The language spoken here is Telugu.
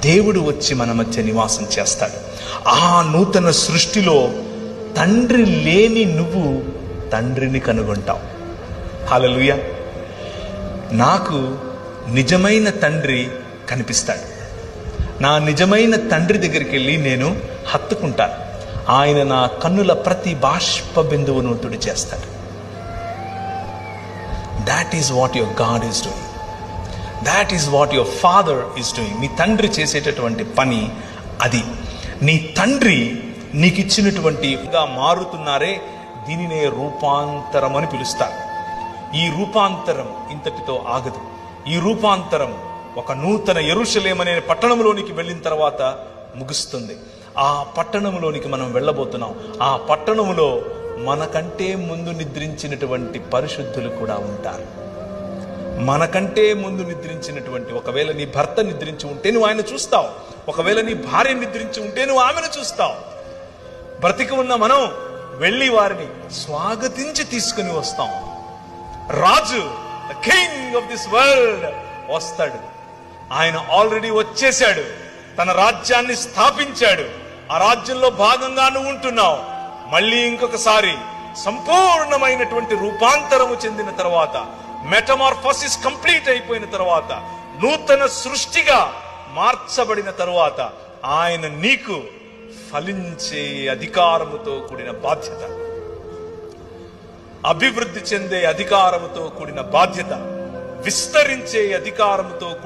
దేవుడు వచ్చి మన మధ్య నివాసం చేస్తాడు. ఆ నూతన సృష్టిలో తండ్రి లేని నువ్వు తండ్రిని కనుగొంటావు. హాలలుయ నాకు నిజమైన తండ్రి కనిపిస్తాడు. నా నిజమైన తండ్రి దగ్గరికి వెళ్ళి నేను హత్తుకుంటాను. ఆయన నా కన్నుల ప్రతి బాష్ప బిందువును తుడి చేస్తాడు that is what your god is doing that is what your father is doing నీ తండ్రి చేసేటటువంటి పని అది. నీ తండ్రి నీకు ఇచ్చినటువంటి మారుతున్నారే దీనినే రూపాంతరం అని పిలుస్తారు. ఈ రూపాంతరం ఇంతటితో ఆగదు. ఈ రూపాంతరం ఒక నూతన ఎరుషలేమనే పట్టణంలోనికి వెళ్ళిన తర్వాత ముగుస్తుంది. ఆ పట్టణంలోనికి మనం వెళ్ళబోతున్నాం. ఆ పట్టణములో మనకంటే ముందు నిద్రించినటువంటి పరిశుద్ధులు కూడా ఉంటారు. మనకంటే ముందు నిద్రించినటువంటి ఒకవేళ నీ భర్త నిద్రించి ఉంటే నువ్వు ఆయన చూస్తావు. ఒకవేళ నీ భార్య నిద్రించి ఉంటే నువ్వు ఆమెను చూస్తావు. బ్రతికి ఉన్న మనం వెళ్ళి వారిని స్వాగతించి తీసుకుని వస్తాం. రాజు the king of this world వస్తాడు. ఆయన ఆల్రెడీ వచ్చేశాడు. తన రాజ్యాన్ని స్థాపించాడు. ఆ రాజ్యంలో భాగంగా నువ్వు ఉంటున్నావు. మళ్ళీ ఇంకొకసారి సంపూర్ణమైనటువంటి రూపాంతరము చెందిన తర్వాత మెటమార్ఫోసిస్ కంప్లీట్ అయిపోయిన తర్వాత నూతన సృష్టిగా మార్చబడిన తరువాత ఆయన నీకు ఫలించే అధికారముతో కూడిన బాధ్యత. అభివృద్ధి చెందే అధికారముతో కూడిన బాధ్యత. విస్తరించే అధికారముతో కూడిన